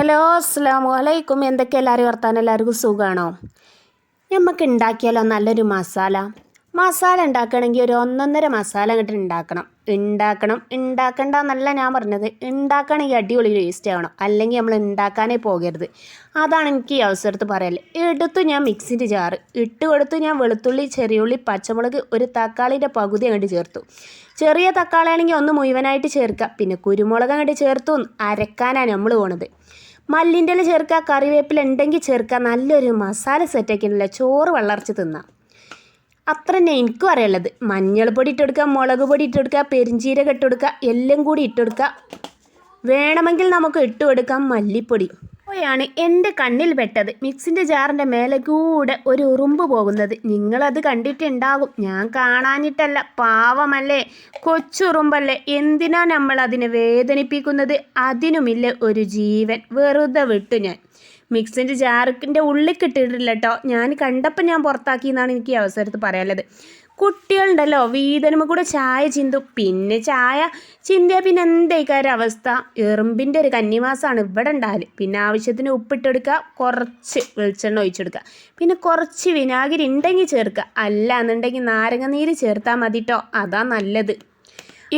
Hello അസ്സാം വലൈക്കും എന്തൊക്കെ എല്ലാവരും വർത്താനം? എല്ലാവർക്കും സുഖമാണോ നമുക്ക് ഉണ്ടാക്കിയാലോ നല്ലൊരു മസാല? മസാല ഉണ്ടാക്കണമെങ്കിൽ ഒരു ഒന്നൊന്നര മസാല അങ്ങോട്ട് ഉണ്ടാക്കണം. ഉണ്ടാക്കണം. ഉണ്ടാക്കണ്ട എന്നല്ല ഞാൻ പറഞ്ഞത്. ഉണ്ടാക്കണമെങ്കിൽ അടിപൊളി ടേസ്റ്റ് ആവണം. അല്ലെങ്കിൽ നമ്മൾ ഉണ്ടാക്കാനേ പോകരുത്. അതാണ് എനിക്ക് ഈ അവസരത്ത് പറയൽ എടുത്തു ഞാൻ മിക്സിന്റെ ജാറ്. ഇട്ട് കൊടുത്ത് ഞാൻ വെളുത്തുള്ളി ചെറിയുള്ളി പച്ചമുളക് ഒരു തക്കാളിന്റെ പകുതി അങ്ങോട്ട് ചേർത്തു. ചെറിയ തക്കാളി ആണെങ്കിൽ ഒന്ന് മുഴുവനായിട്ട് ചേർക്കുക. പിന്നെ കുരുമുളക് അങ്ങോട്ട് ചേർത്തു. അരക്കാനാണ് നമ്മൾ പോണത്. മല്ലിന്റെ ഇല ചേർക്കുക കറിവേപ്പില ഉണ്ടെങ്കിൽ ചേർക്കുക നല്ലൊരു മസാല സെറ്റാക്കിയിട്ടില്ല ചോറ് വളർച്ച തിന്നാം. അത്ര തന്നെ എനിക്കും അറിയുള്ളത് മഞ്ഞൾപ്പൊടി ഇട്ടെടുക്കുക മുളക് പൊടി ഇട്ടെടുക്കുക പെരിഞ്ചീരകം ഇട്ടെടുക്കുക എല്ലാം കൂടി ഇട്ട് ഇട്ടെടുക്കുക വേണമെങ്കിൽ നമുക്ക് ഇട്ട് കൊടുക്കാം മല്ലിപ്പൊടി. അപ്പോഴാണ് എന്റെ കണ്ണിൽ പെട്ടത്. മിക്സിന്റെ ജാറിന്റെ മേലെ കൂടെ ഒരു ഉറുമ്പ് പോകുന്നത്. നിങ്ങളത് കണ്ടിട്ടുണ്ടാകും. ഞാൻ കാണാനിട്ടല്ല പാവമല്ലേ? കൊച്ചുറുമ്പല്ലേ? എന്തിനാ നമ്മൾ അതിനെ വേദനിപ്പിക്കുന്നത്? അതിനുമില്ല ഒരു ജീവൻ. വെറുതെ വിട്ടു ഞാൻ. മിക്സിന്റെ ജാറിന്റെ ഉള്ളിൽ കിട്ടിയിട്ടില്ല കേട്ടോ. ഞാൻ കണ്ടപ്പോൾ ഞാൻ പുറത്താക്കി എന്നാണ് എനിക്ക് ഈ അവസരത്ത് പറയാനുള്ളത്. കുട്ടികളുണ്ടല്ലോ വീതനും കൂടെ ചായ ചിന്തും. പിന്നെ ചായ ചിന്തിയാൽ പിന്നെ എന്തേക്കാരം അവസ്ഥ? എറുമ്പിന്റെ ഒരു കന്നിമാസമാണ് ഇവിടെ ഉണ്ടാകൽ പിന്നെ ആവശ്യത്തിന് ഉപ്പിട്ടെടുക്കുക കുറച്ച് വെളിച്ചെണ്ണ ഒഴിച്ചെടുക്കുക. പിന്നെ കുറച്ച് വിനാഗിരി ഉണ്ടെങ്കിൽ ചേർക്കുക. അല്ല എന്നുണ്ടെങ്കിൽ നാരങ്ങ നീര് ചേർത്താൽ മതി കേട്ടോ അതാ നല്ലത്.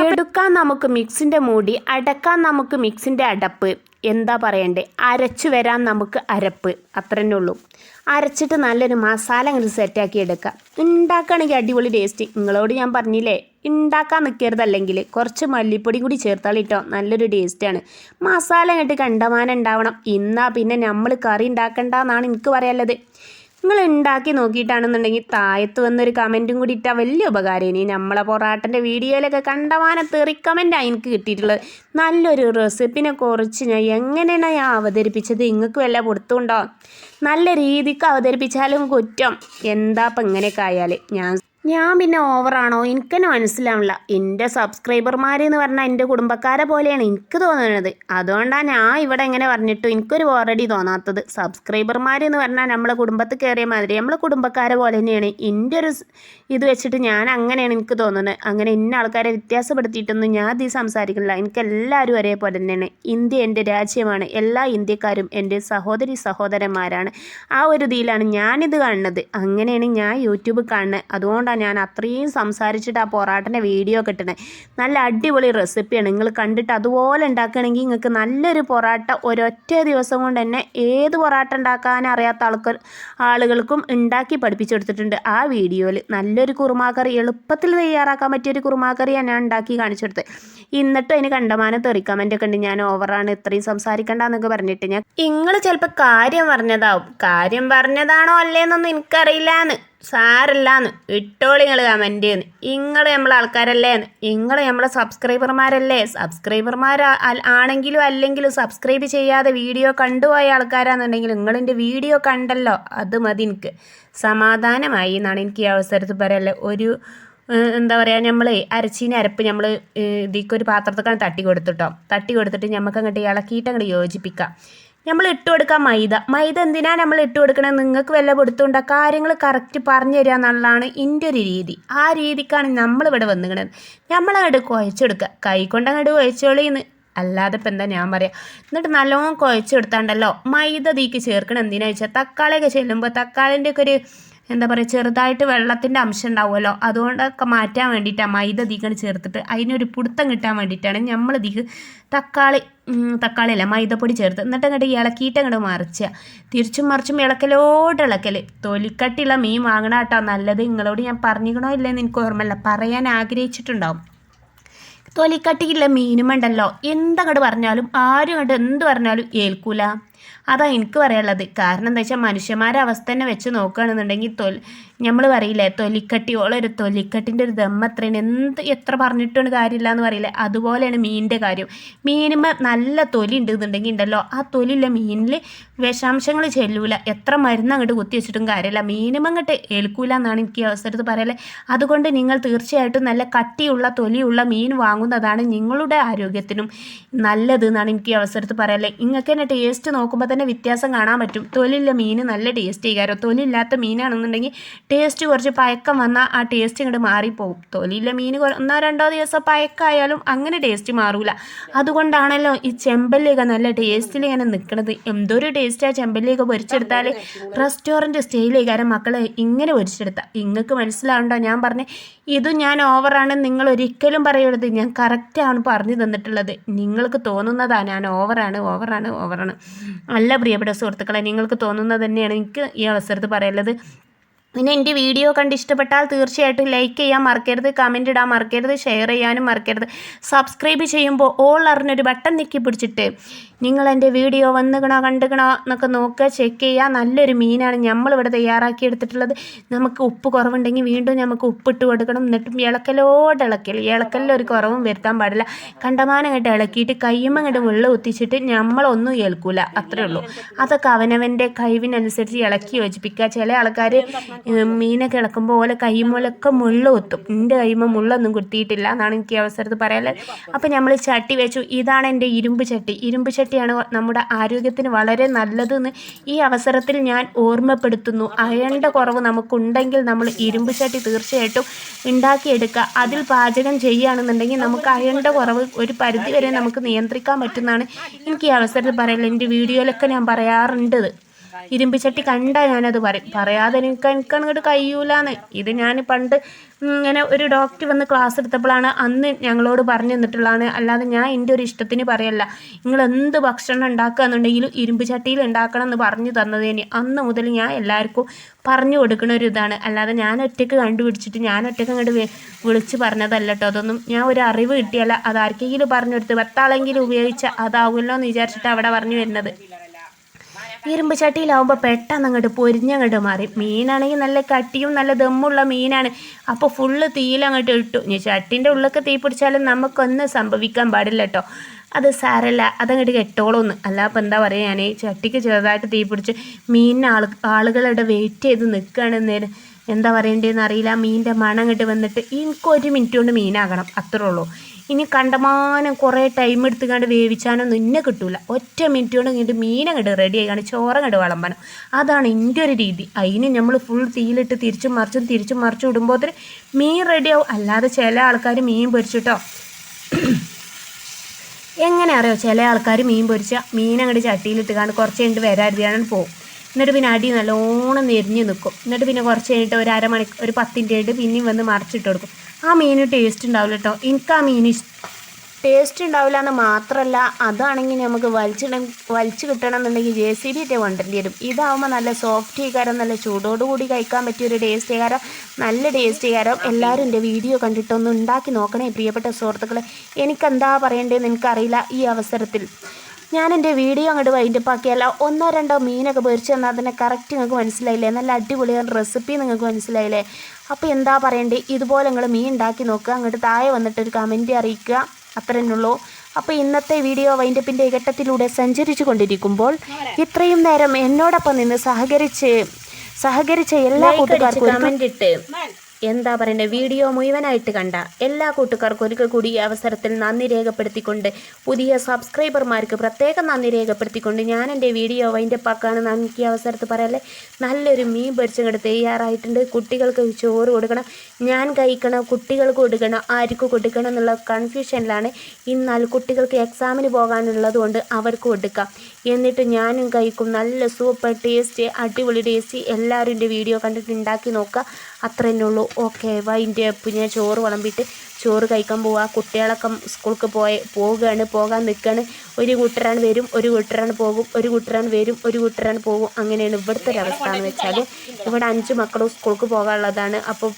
എടുക്കാൻ നമുക്ക് മിക്സിന്റെ മൂടി അടക്കാൻ നമുക്ക് മിക്സിന്റെ അടപ്പ്. എന്താ പറയണ്ടേ? അരച്ചു വരാൻ നമുക്ക് അരപ്പ്. അത്ര തന്നെ ഉള്ളൂ. അരച്ചിട്ട് നല്ലൊരു മസാല അങ്ങനെ സെറ്റാക്കി എടുക്കാം. ഉണ്ടാക്കുകയാണെങ്കിൽ അടിപൊളി ടേസ്റ്റ് നിങ്ങളോട് ഞാൻ പറഞ്ഞില്ലേ ഉണ്ടാക്കാൻ നിൽക്കരുതല്ലെങ്കിൽ കുറച്ച് മല്ലിപ്പൊടി കൂടി ചേർത്താൽ ചേർത്താളിട്ടോ നല്ലൊരു ടേസ്റ്റാണ് മസാല അങ്ങോട്ട് കണ്ടമാനം ഉണ്ടാവണം ഇന്നാ പിന്നെ നമ്മൾ കറി ഉണ്ടാക്കണ്ടെന്നാണ് എനിക്ക് പറയാനുള്ളത്. നിങ്ങൾ ഉണ്ടാക്കി നോക്കിയിട്ടാണെന്നുണ്ടെങ്കിൽ താഴത്ത് വന്നൊരു കമന്റും കൂടി ഇട്ടാൽ വലിയ ഉപകാരം. ഇനി നമ്മളെ പൊറാട്ടന്റെ വീഡിയോയിലൊക്കെ കണ്ടമാനം തെറി കമന്റാണ് എനിക്ക് കിട്ടിയിട്ടുള്ളത്. നല്ലൊരു റെസിപ്പിനെ കുറിച്ച് ഞാൻ എങ്ങനെയാണ് ഞാൻ അവതരിപ്പിച്ചത് നിങ്ങൾക്ക് വല്ല കൊടുത്തുണ്ടോ നല്ല രീതിക്ക് അവതരിപ്പിച്ചാലും കുറ്റം. എന്താ ഇപ്പം ഇങ്ങനെയൊക്കെ ആയാൽ ഞാൻ ഞാൻ പിന്നെ ഓവറാണോ എനിക്ക് തന്നെ മനസ്സിലാവില്ല എന്റെ സബ്സ്ക്രൈബർമാരെന്ന് പറഞ്ഞാൽ എന്റെ കുടുംബക്കാരെ പോലെയാണ് എനിക്ക് തോന്നുന്നത് അതുകൊണ്ടാണ് ഞാൻ ഇവിടെ ഇങ്ങനെ പറഞ്ഞിട്ടു. എനിക്കൊരു ബോറടി തോന്നാത്തത്. സബ്സ്ക്രൈബർമാരെന്ന് പറഞ്ഞാൽ നമ്മളെ കുടുംബത്തിൽ കയറിയ മാതിരി നമ്മളെ കുടുംബക്കാരെ പോലെ തന്നെയാണ്. എന്റെ ഒരു ഇത് വെച്ചിട്ട് ഞാൻ അങ്ങനെയാണ് എനിക്ക് തോന്നുന്നത് അങ്ങനെ ഇന്ന ആൾക്കാരെ വ്യത്യാസപ്പെടുത്തിയിട്ടൊന്നും ഞാൻ ഇത് സംസാരിക്കുന്നില്ല എനിക്ക് എല്ലാവരും ഒരേപോലെ തന്നെയാണ്. ഇന്ത്യ എന്റെ രാജ്യമാണ്. എല്ലാ ഇന്ത്യക്കാരും എന്റെ സഹോദരി സഹോദരന്മാരാണ്. ആ ഒരു ഇതിലാണ് ഞാനിത് കാണുന്നത്. അങ്ങനെയാണ് ഞാൻ യൂട്യൂബ് കാണുന്നത്. അതുകൊണ്ടാണ് ഞാൻ അത്രയും സംസാരിച്ചിട്ട് ആ പൊറാട്ടന്റെ വീഡിയോ കിട്ടണേ നല്ല അടിപൊളി റെസിപ്പിയാണ്. നിങ്ങൾ കണ്ടിട്ട് അതുപോലെ ഉണ്ടാക്കുകയാണെങ്കിൽ നിങ്ങൾക്ക് നല്ലൊരു പൊറാട്ട ഒരൊറ്റ ദിവസം കൊണ്ട് തന്നെ ഏത് പൊറാട്ട ഉണ്ടാക്കാൻ അറിയാത്ത ആൾക്കാർ ആളുകൾക്കും ഉണ്ടാക്കി പഠിപ്പിച്ചു കൊടുത്തിട്ടുണ്ട്. ആ വീഡിയോയിൽ നല്ലൊരു കുറുമാക്കറി എളുപ്പത്തിൽ തയ്യാറാക്കാൻ പറ്റിയൊരു കുറുമാക്കറിയാണ് ഞാൻ ഉണ്ടാക്കി കാണിച്ചു കൊടുത്തത് എന്നിട്ടും അതിന് കണ്ടമാനം തെറി കമന്റ് ഒക്കെ ഉണ്ട്. ഞാൻ ഓവറാണ് ഇത്രയും സംസാരിക്കണ്ടെന്നൊക്കെ പറഞ്ഞിട്ട് ഞാൻ നിങ്ങൾ ചിലപ്പോൾ കാര്യം പറഞ്ഞതാവും. കാര്യം പറഞ്ഞതാണോ അല്ലേന്നൊന്നും എനിക്കറിയില്ലാന്ന്. സാരല്ലാന്ന്. ഇട്ടോളി നിങ്ങൾ കമന്റ് ചെയ്യുന്നു നിങ്ങൾ നമ്മളെ ആൾക്കാരല്ലേ നിങ്ങൾ നമ്മളെ സബ്സ്ക്രൈബർമാരല്ലേ? സബ്സ്ക്രൈബർമാർ ആണെങ്കിലും അല്ലെങ്കിലും സബ്സ്ക്രൈബ് ചെയ്യാതെ വീഡിയോ കണ്ടുപോയ ആൾക്കാരാണെന്നുണ്ടെങ്കിൽ നിങ്ങളെന്റെ വീഡിയോ കണ്ടല്ലോ. അത് മതി എനിക്ക് സമാധാനമായി എന്നാണ് എനിക്ക് ഈ അവസരത്തിൽ പറയാനുള്ളത്. ഒരു എന്താ പറയുക നമ്മൾ അരച്ചീനെ അരപ്പ് നമ്മൾ ഇതിക്കൊരു പാത്രത്തേക്കാണ് തട്ടി കൊടുത്തിട്ടോ തട്ടി കൊടുത്തിട്ട് നമുക്ക് അങ്ങോട്ട് ഇളക്കിയിട്ട് അങ്ങോട്ട് യോജിപ്പിക്കാം. നമ്മൾ ഇട്ട് കൊടുക്കാം മൈദ. മൈദ എന്തിനാണ് നമ്മൾ ഇട്ട് കൊടുക്കണത്? നിങ്ങൾക്ക് വല്ല കൊടുത്തുകൊണ്ട് കാര്യങ്ങൾ കറക്റ്റ് പറഞ്ഞു തരിക എന്നുള്ളതാണ് എന്റെ ഒരു രീതി. ആ രീതിക്കാണ് നമ്മളിവിടെ വന്നിക്കണത് നമ്മളങ്ങോട്ട് കുഴച്ചെടുക്കുക കൈ കൊണ്ടങ്ങട് അങ്ങോട്ട് കുഴച്ചോളിന്ന്. അല്ലാതെ ഇപ്പം എന്താ ഞാൻ പറയാം? എന്നിട്ട് നല്ലോണം കുഴച്ചെടുത്താണ്ടല്ലോ മൈദ തീക്ക് ചേർക്കണം. എന്തിനാ വെച്ചാൽ? തക്കാളിയൊക്കെ ചെല്ലുമ്പോൾ തക്കാളിന്റെ ഒക്കെ ഒരു എന്താ പറയുക ചെറുതായിട്ട് വെള്ളത്തിന്റെ അംശം ഉണ്ടാവുമല്ലോ. അതുകൊണ്ടൊക്കെ മാറ്റാൻ വേണ്ടിയിട്ടാണ് മൈദ ധികം ചേർത്തിട്ട് അതിനൊരു പിടുത്തം കിട്ടാൻ വേണ്ടിയിട്ടാണ് നമ്മൾ ഇതിക്ക് തക്കാളി തക്കാളി അല്ല മൈദപ്പൊടി ചേർത്ത് എന്നിട്ട് അങ്ങോട്ട് ഇളക്കിയിട്ട് അങ്ങോട്ട് മറിച്ചുക തിരിച്ചും മറിച്ചും ഇളക്കലോട്ട് ഇളക്കൽ തൊലിക്കട്ടിയുള്ള മീൻ വാങ്ങണ കേട്ടോ നല്ലത്. നിങ്ങളോട് ഞാൻ പറഞ്ഞിക്കണോ ഇല്ലെന്ന് എനിക്ക് ഓർമ്മയില്ല. പറയാൻ ആഗ്രഹിച്ചിട്ടുണ്ടാവും. തൊലിക്കട്ടിയുള്ള മീനുമുണ്ടല്ലോ എന്തങ്ങോട്ട് പറഞ്ഞാലും ആരും കണ്ട് എന്ത് പറഞ്ഞാലും ഏൽക്കൂല. അതാ എനിക്ക് പറയാനുള്ളത്. കാരണം എന്താ വെച്ചാൽ മനുഷ്യന്മാരെ അവസ്ഥ തന്നെ വെച്ച് നോക്കുകയാണെന്നുണ്ടെങ്കിൽ തൊൽ നമ്മൾ പറയില്ലേ തൊലിക്കട്ടിയോളം ഒരു തൊലിക്കട്ടിന്റെ ഒരു ദമ്മ എത്രയാണ് എന്ത് എത്ര പറഞ്ഞിട്ടാണ് കാര്യമില്ല എന്ന് പറയില്ലേ. അതുപോലെയാണ് മീനിന്റെ കാര്യം. മീനുമ്മ നല്ല തൊലി ഉണ്ടെന്നുണ്ടെങ്കിൽ ഉണ്ടല്ലോ. ആ തൊലിയില്ല മീനിൽ വിഷാംശങ്ങൾ ചെല്ലൂല. എത്ര മരുന്ന് അങ്ങോട്ട് കുത്തി വെച്ചിട്ടും കാര്യമില്ല. മീനും അങ്ങോട്ട് ഏൽക്കൂല എന്നാണ് എനിക്ക് ഈ പറയല്ലേ പറയലേ അതുകൊണ്ട് നിങ്ങൾ തീർച്ചയായിട്ടും നല്ല കട്ടിയുള്ള തൊലിയുള്ള മീൻ വാങ്ങും വാങ്ങുന്നതാണ് നിങ്ങളുടെ ആരോഗ്യത്തിനും നല്ലത് എന്നാണ് എനിക്ക് ഈ അവസരത്തിൽ പറയാനുള്ളത് നിങ്ങൾക്ക് തന്നെ ടേസ്റ്റ് നോക്കുമ്പോൾ തന്നെ വ്യത്യാസം കാണാൻ പറ്റും. തൊലിയുള്ള മീൻ നല്ല ടേസ്റ്റ് ചെയ്യാറോ തൊലില്ലാത്ത മീനാണെന്നുണ്ടെങ്കിൽ ടേസ്റ്റ് കുറച്ച് പഴക്കം വന്നാൽ ആ ടേസ്റ്റ് ഇങ്ങോട്ട് മാറിപ്പോകും തൊലിയുള്ള മീൻ ഒന്നോ രണ്ടോ ദിവസം പയക്കായാലും അങ്ങനെ ടേസ്റ്റ് മാറൂല. അതുകൊണ്ടാണല്ലോ ഈ ചെമ്പല്ലിയൊക്കെ നല്ല ടേസ്റ്റിൽ ഇങ്ങനെ നിൽക്കുന്നത് എന്തൊരു ടേസ്റ്റാണ് ചെമ്പല്ലിയൊക്കെ പൊരിച്ചെടുത്താൽ റെസ്റ്റോറന്റ് സ്റ്റൈലേക്കാരം മക്കളെ ഇങ്ങനെ പൊരിച്ചെടുത്താൽ നിങ്ങൾക്ക് മനസ്സിലാവണ്ടോ? ഞാൻ പറഞ്ഞ ഇത് ഞാൻ ഓവറാണ് നിങ്ങൾ ഒരിക്കലും പറയരുത്. ഞാൻ കറക്റ്റാണ് പറഞ്ഞു തന്നിട്ടുള്ളത്. നിങ്ങൾക്ക് തോന്നുന്നതാണ് ഞാൻ ഓവറാണ് ഓവറാണ് ഓവറാണ് അല്ല പ്രിയപ്പെട്ട സുഹൃത്തുക്കളെ നിങ്ങൾക്ക് തോന്നുന്നത് തന്നെയാണ് എനിക്ക് ഈ അവസരത്ത് പറയുള്ളത് പിന്നെ എന്റെ വീഡിയോ കണ്ട് ഇഷ്ടപ്പെട്ടാൽ തീർച്ചയായിട്ടും ലൈക്ക് ചെയ്യാൻ മറക്കരുത് കമന്റ് ഇടാൻ മറക്കരുത് ഷെയർ ചെയ്യാനും മറക്കരുത്. സബ്സ്ക്രൈബ് ചെയ്യുമ്പോൾ ഓൾ അറിഞ്ഞൊരു ബട്ടൺ ഞെക്കി പിടിച്ചിട്ട് നിങ്ങൾ എന്റെ വീഡിയോ വന്നുകണോ കണ്ടുകണോ എന്നൊക്കെ നോക്കുക. ചെക്ക് ചെയ്യുക. നല്ലൊരു മീനാണ് നമ്മളിവിടെ തയ്യാറാക്കി എടുത്തിട്ടുള്ളത്. നമുക്ക് ഉപ്പ് കുറവുണ്ടെങ്കിൽ വീണ്ടും നമുക്ക് ഉപ്പിട്ട് കൊടുക്കണം. എന്നിട്ടും ഇളക്കലോട് ഇളക്കൽ. ഇളക്കലിലൊരു കുറവും വരുത്താൻ പാടില്ല. കണ്ടമാനം അങ്ങോട്ട് ഇളക്കിയിട്ട് കയ്യുമ്പം അങ്ങോട്ട് വെള്ളം ഒത്തിച്ചിട്ട് നമ്മളൊന്നും ഏൽക്കൂല. അത്രേ ഉള്ളൂ. അതൊക്കെ അവനവന്റെ കഴിവിനനുസരിച്ച് ഇളക്കി യോജിപ്പിക്കുക. ചില ആൾക്കാർ മീനൊക്കെ ഇളക്കുമ്പോൾ ഓലെ കൈമുലക്ക മുള്ള ഒത്തും എന്റെ കൈമ മുള്ളൊന്നും കുത്തിയിട്ടില്ല എന്നാണ് എനിക്ക് ഈ അവസരത്തിൽ പറയാനുള്ളത്. അപ്പോൾ നമ്മൾ ചട്ടി വെച്ചു. ഇതാണ് എന്റെ ഇരുമ്പ് ചട്ടി. ഇരുമ്പ് ചട്ടിയാണ് നമ്മുടെ ആരോഗ്യത്തിന് വളരെ നല്ലതെന്ന് ഈ അവസരത്തിൽ ഞാൻ ഓർമ്മപ്പെടുത്തുന്നു. അയണ്ട കുറവ് നമുക്കുണ്ടെങ്കിൽ നമ്മൾ ഇരുമ്പ് ചട്ടി തീർച്ചയായിട്ടും ഉണ്ടാക്കിയെടുക്കുക അതിൽ പാചകം ചെയ്യുകയാണെന്നുണ്ടെങ്കിൽ നമുക്ക് അയണ്ട കുറവ് ഒരു പരിധി വരെ നമുക്ക് നിയന്ത്രിക്കാൻ പറ്റുന്നതാണ് എനിക്ക് ഈ അവസരത്തിൽ പറയാനുള്ളത്. എന്റെ വീഡിയോയിലൊക്കെ ഞാൻ പറയാറുണ്ട്. ഇത്. ഇരുമ്പ് ചട്ടി കണ്ടാൽ ഞാനത് പറയും. പറയാതെ എനിക്ക് എനിക്ക് അങ്ങോട്ട് കഴിയൂലാന്ന്. ഇത് ഞാൻ പണ്ട് ഇങ്ങനെ ഒരു ഡോക്ടർ വന്ന് ക്ലാസ് എടുത്തപ്പോഴാണ് അന്ന് ഞങ്ങളോട് പറഞ്ഞു തന്നിട്ടുള്ളതാണ്. അല്ലാതെ ഞാൻ എന്റെ ഒരു ഇഷ്ടത്തിന് പറയല്ല. നിങ്ങൾ എന്ത് ഭക്ഷണം ഉണ്ടാക്കുക എന്നുണ്ടെങ്കിലും ഇരുമ്പ് ചട്ടിയിൽ ഉണ്ടാക്കണം എന്ന് പറഞ്ഞു തന്നതിന്. അന്ന് മുതൽ ഞാൻ എല്ലാവർക്കും പറഞ്ഞു കൊടുക്കുന്ന ഒരു ഇതാണ്. അല്ലാതെ ഞാൻ ഒറ്റയ്ക്ക് കണ്ടുപിടിച്ചിട്ട് ഞാൻ ഒറ്റയ്ക്ക് അങ്ങോട്ട് വിളിച്ച് പറഞ്ഞതല്ല കേട്ടോ. അതൊന്നും ഞാൻ ഒരു അറിവ് കിട്ടിയല്ല. അത് ആർക്കെങ്കിലും പറഞ്ഞു കൊടുത്ത് പത്താളെങ്കിലും ഉപയോഗിച്ച അതാവുമല്ലോ എന്ന് വിചാരിച്ചിട്ട് അവിടെ പറഞ്ഞു വരുന്നത്. ഇരുമ്പ് ചട്ടിയിലാവുമ്പോൾ പെട്ടെന്ന് അങ്ങോട്ട് പൊരിഞ്ഞങ്ങോട്ട് മാറി. മീനാണെങ്കിൽ നല്ല കട്ടിയും നല്ല ദമ്മുള്ള മീനാണ്. അപ്പോൾ ഫുള്ള് തീയിലങ്ങോട്ട് ഇട്ടു. ഇനി ചട്ടിന്റെ ഉള്ളൊക്കെ തീ പിടിച്ചാലും നമുക്കൊന്നും സംഭവിക്കാൻ പാടില്ല കേട്ടോ അത് സാരല്ല അതങ്ങോട്ട് കെട്ടോളൊന്ന്. അല്ല അപ്പോൾ എന്താ പറയുക ഞാൻ ചട്ടിക്ക് ചെറുതായിട്ട് തീ പിടിച്ച് മീനിന് ആൾ ആളുകളുടെ വെയിറ്റ് ചെയ്ത് നിൽക്കുകയാണ് നേരം എന്താ പറയേണ്ടതെന്ന് അറിയില്ല. മീനിന്റെ മണം അങ്ങോട്ട് വന്നിട്ട് എനിക്കൊരു മിനിറ്റ് കൊണ്ട് മീനാകണം. അത്രേ ഉള്ളൂ. ഇനി കണ്ടമാനം കുറേ ടൈം എടുത്തുകൊണ്ട് വേവിച്ചാനൊന്നും ഇന്നെ കിട്ടൂല. ഒറ്റ മിനിറ്റ് കൊണ്ട് ഇങ്ങോട്ട് മീൻ അങ്ങോട്ട് റെഡി ആയിക്കാണ് ചോറങ്ങോട്ട് വിളമ്പണം. അതാണ് എന്റെ ഒരു രീതി. അതിന് നമ്മൾ ഫുൾ തീയിലിട്ട് തിരിച്ചു മറിച്ചും തിരിച്ചും മറിച്ചും ഇടുമ്പോൾ മീൻ റെഡിയാവും അല്ലാതെ ചില ആൾക്കാർ മീൻ പൊരിച്ചിട്ടോ. എങ്ങനെ അറിയോ? ചില ആൾക്കാർ മീൻ പൊരിച്ച മീൻ ചട്ടിയിലിട്ട് കാണും കുറച്ച് കഴിഞ്ഞിട്ട് വരാതിരിയാണ് പോകും എന്നിട്ട് പിന്നെ അടി നല്ലോണം നെരിഞ്ഞ് നിൽക്കും എന്നിട്ട് പിന്നെ കുറച്ച് കഴിഞ്ഞിട്ട് ഒരു അരമണി ഒരു പത്തിന്റെ ആയിട്ട് പിന്നെയും വന്ന് മറിച്ചിട്ട് കൊടുക്കും. ആ മീന് ടേസ്റ്റ് ഉണ്ടാവില്ല കേട്ടോ എനിക്ക് ആ മീൻ ടേസ്റ്റ് ഉണ്ടാവില്ല എന്ന് മാത്രമല്ല അതാണെങ്കിൽ നമുക്ക് വലിച്ചിട വലിച്ചു കിട്ടണം എന്നുണ്ടെങ്കിൽ ജെ സി ബി കൊണ്ടുവരേണ്ടി വരും. ഇതാവുമ്പോൾ നല്ല സോഫ്റ്റ് കാരം നല്ല ചൂടോട് കൂടി കഴിക്കാൻ പറ്റിയ ഒരു ടേസ്റ്റ് കാരം നല്ല ടേസ്റ്റ് കാരം എല്ലാവരും എന്റെ വീഡിയോ കണ്ടിട്ടൊന്ന് ഉണ്ടാക്കി നോക്കണേ പ്രിയപ്പെട്ട സുഹൃത്തുക്കളെ. എനിക്കെന്താ പറയേണ്ടതെന്ന് എനിക്കറിയില്ല ഈ അവസരത്തിൽ. ഞാൻ എന്റെ വീഡിയോ അങ്ങോട്ട് വൈൻഡപ്പ് ആക്കിയല്ല ഒന്നോ രണ്ടോ മീനൊക്കെ പൊരിച്ച് തന്നാൽ തന്നെ കറക്റ്റ് നിങ്ങൾക്ക് മനസ്സിലായില്ലേ? നല്ല അടിപൊളിയാണ് റെസിപ്പി നിങ്ങൾക്ക് മനസ്സിലായില്ലേ? അപ്പോൾ എന്താ പറയണ്ടേ? ഇതുപോലെ നിങ്ങൾ മീൻ ഉണ്ടാക്കി നോക്കുക. അങ്ങോട്ട് താഴെ വന്നിട്ട് ഒരു കമന്റ് അറിയിക്കുക. അത്ര തന്നെയുള്ളൂ അപ്പോൾ ഇന്നത്തെ വീഡിയോ വൈൻഡപ്പിന്റെ ഘട്ടത്തിലൂടെ സഞ്ചരിച്ചു കൊണ്ടിരിക്കുമ്പോൾ ഇത്രയും നേരം എന്നോടൊപ്പം നിന്ന് സഹകരിച്ച് സഹകരിച്ച എല്ലാ കൂട്ടുകാർക്കും കമന്റ് ഇട്ട്. എന്താ പറയണ്ടേ? വീഡിയോ മുഴുവനായിട്ട് കണ്ട എല്ലാ കൂട്ടുകാർക്കും ഒരിക്കൽ കൂടി ഈ അവസരത്തിൽ നന്ദി രേഖപ്പെടുത്തിക്കൊണ്ട് പുതിയ സബ്സ്ക്രൈബർമാർക്ക് പ്രത്യേകം നന്ദി രേഖപ്പെടുത്തിക്കൊണ്ട് ഞാൻ എന്റെ വീഡിയോ വൈൻഡപ്പാക്കാണ് നമുക്ക് ഈ അവസരത്തിൽ പറയാല്ലേ? നല്ലൊരു മീൻ പൊരിച്ചങ്ങോട്ട് തയ്യാറായിട്ടുണ്ട്. കുട്ടികൾക്ക് ചോറ് കൊടുക്കണം ഞാൻ കഴിക്കണം കുട്ടികൾക്ക് കൊടുക്കണം ആർക്ക് കൊടുക്കണം എന്നുള്ള കൺഫ്യൂഷനിലാണ് എന്നാൽ കുട്ടികൾക്ക് എക്സാമിന് പോകാനുള്ളത് കൊണ്ട് അവർക്ക് കൊടുക്കാം. എന്നിട്ട് ഞാനും കഴിക്കും. നല്ല സൂപ്പർ ടേസ്റ്റ് അടിപൊളി ടേസ്റ്റ്. എല്ലാവരും എന്റെ വീഡിയോ കണ്ടിട്ട് ഉണ്ടാക്കി നോക്കുക. അത്ര തന്നെ ഉള്ളൂ. ഓക്കെ വൈന്റെ അപ്പ് ഞാൻ ചോറ് വിളമ്പിയിട്ട് ചോറ് കഴിക്കാൻ പോവുക കുട്ടികളൊക്കെ സ്കൂൾക്ക് പോയ പോവുകയാണ് പോകാൻ നിൽക്കുകയാണ്. ഒരു കൂട്ടരാണ് വരും ഒരു കൂട്ടരാണ് പോകും ഒരു കൂട്ടരാണ് വരും ഒരു കൂട്ടരാണ് പോകും. അങ്ങനെയാണ് ഇവിടുത്തെ ഒരു അവസ്ഥ എന്ന് വെച്ചാൽ ഇവിടെ അഞ്ച് മക്കളും സ്കൂൾക്ക് പോകാനുള്ളതാണ്. അപ്പോൾ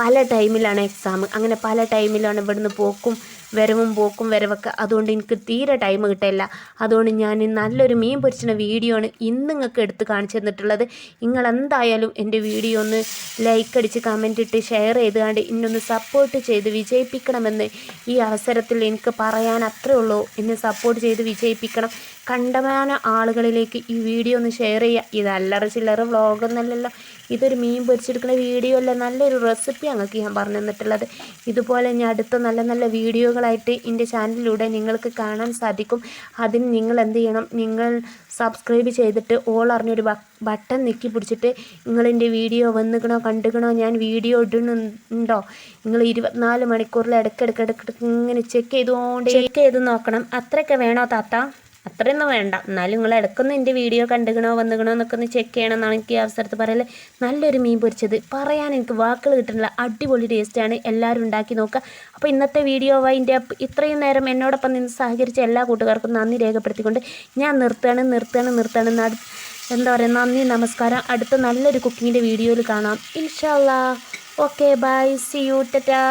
പല ടൈമിലാണ് എക്സാം. അങ്ങനെ പല ടൈമിലാണ് ഇവിടുന്ന് പോക്കും വരവും പോക്കും വരവൊക്കെ അതുകൊണ്ട് എനിക്ക് തീരെ ടൈം കിട്ടില്ല. അതുകൊണ്ട് ഞാൻ നല്ലൊരു മീൻ പൊരിച്ചിന വീഡിയോ ആണ് ഇന്ന് നിങ്ങൾക്ക് എടുത്ത് കാണിച്ചു തന്നിട്ടുള്ളത്. നിങ്ങൾ എന്തായാലും എന്റെ വീഡിയോ ഒന്ന് ലൈക്ക് അടിച്ച് കമന്റ് ഇട്ട് ഷെയർ ചെയ്തുകൊണ്ട് ഇന്നൊന്ന് സപ്പോർട്ട് ചെയ്ത് വിജയിപ്പിക്കണമെന്ന് ഈ അവസരത്തിൽ എനിക്ക് പറയാൻ അത്രേ ഉള്ളൂ. എന്നെ സപ്പോർട്ട് ചെയ്ത് വിജയിപ്പിക്കണം. കണ്ടമാന ആളുകളിലേക്ക് ഈ വീഡിയോ ഒന്ന് ഷെയർ ചെയ്യുക. ഇത് അല്ലറ ചില്ലറ വ്ളോഗൊന്നല്ലല്ലോ ഇതൊരു മീൻ പൊരിച്ചെടുക്കുന്ന വീഡിയോ അല്ല. നല്ലൊരു റെസിപ്പി ഞങ്ങൾക്ക് ഞാൻ പറഞ്ഞു തന്നിട്ടുള്ളത്. ഇതുപോലെ ഞാൻ അടുത്ത നല്ല നല്ല വീഡിയോകളായിട്ട് എന്റെ ചാനലിലൂടെ നിങ്ങൾക്ക് കാണാൻ സാധിക്കും. അതിന് നിങ്ങൾ എന്ത് ചെയ്യണം? നിങ്ങൾ സബ്സ്ക്രൈബ് ചെയ്തിട്ട് ഓൾ അറിഞ്ഞൊരു ബട്ടൺ നെക്കി പിടിച്ചിട്ട് നിങ്ങളെന്റെ വീഡിയോ വന്നിക്കണോ കണ്ടുകണോ ഞാൻ വീഡിയോ ഇടുന്നുണ്ടോ? നിങ്ങൾ ഇരുപത്തിനാല് മണിക്കൂറിൽ ഇടയ്ക്കിടയ്ക്ക് ഇടയ്ക്കിടയ്ക്ക് ഇങ്ങനെ ചെക്ക് ചെയ്തുകൊണ്ട് ചെക്ക് ചെയ്ത് നോക്കണം. അത്രയൊക്കെ വേണോ താത്ത? അത്രയൊന്നും വേണ്ട. എന്നാലും നിങ്ങൾ ഇടയ്ക്കൊന്ന് എന്റെ വീഡിയോ കണ്ടുകണോ വന്നുകണോ എന്നൊക്കെ ഒന്ന് ചെക്ക് ചെയ്യണം എന്നാണ് എനിക്ക് ഈ അവസരത്തിൽ പറയൽ. നല്ലൊരു മീൻ പൊരിച്ചത്. പറയാൻ എനിക്ക് വാക്കുകൾ കിട്ടുന്നില്ല. അടിപൊളി ടേസ്റ്റാണ് എല്ലാവരും ഉണ്ടാക്കി നോക്കുക. അപ്പോൾ ഇന്നത്തെ വീഡിയോ അതിന്റെ ഇത്രയും നേരം എന്നോടൊപ്പം നിന്ന് സഹകരിച്ച എല്ലാ കൂട്ടുകാർക്കും നന്ദി രേഖപ്പെടുത്തിക്കൊണ്ട് ഞാൻ നിർത്തുകയാണ് നിർത്തുകയാണ് നിർത്തുകയാണ്. എന്താ പറയുക നന്ദി നമസ്കാരം. അടുത്ത നല്ലൊരു കുക്കിങ്ങിന്റെ വീഡിയോയിൽ കാണാം. ഇൻഷാല്ലാ okay bye see you tata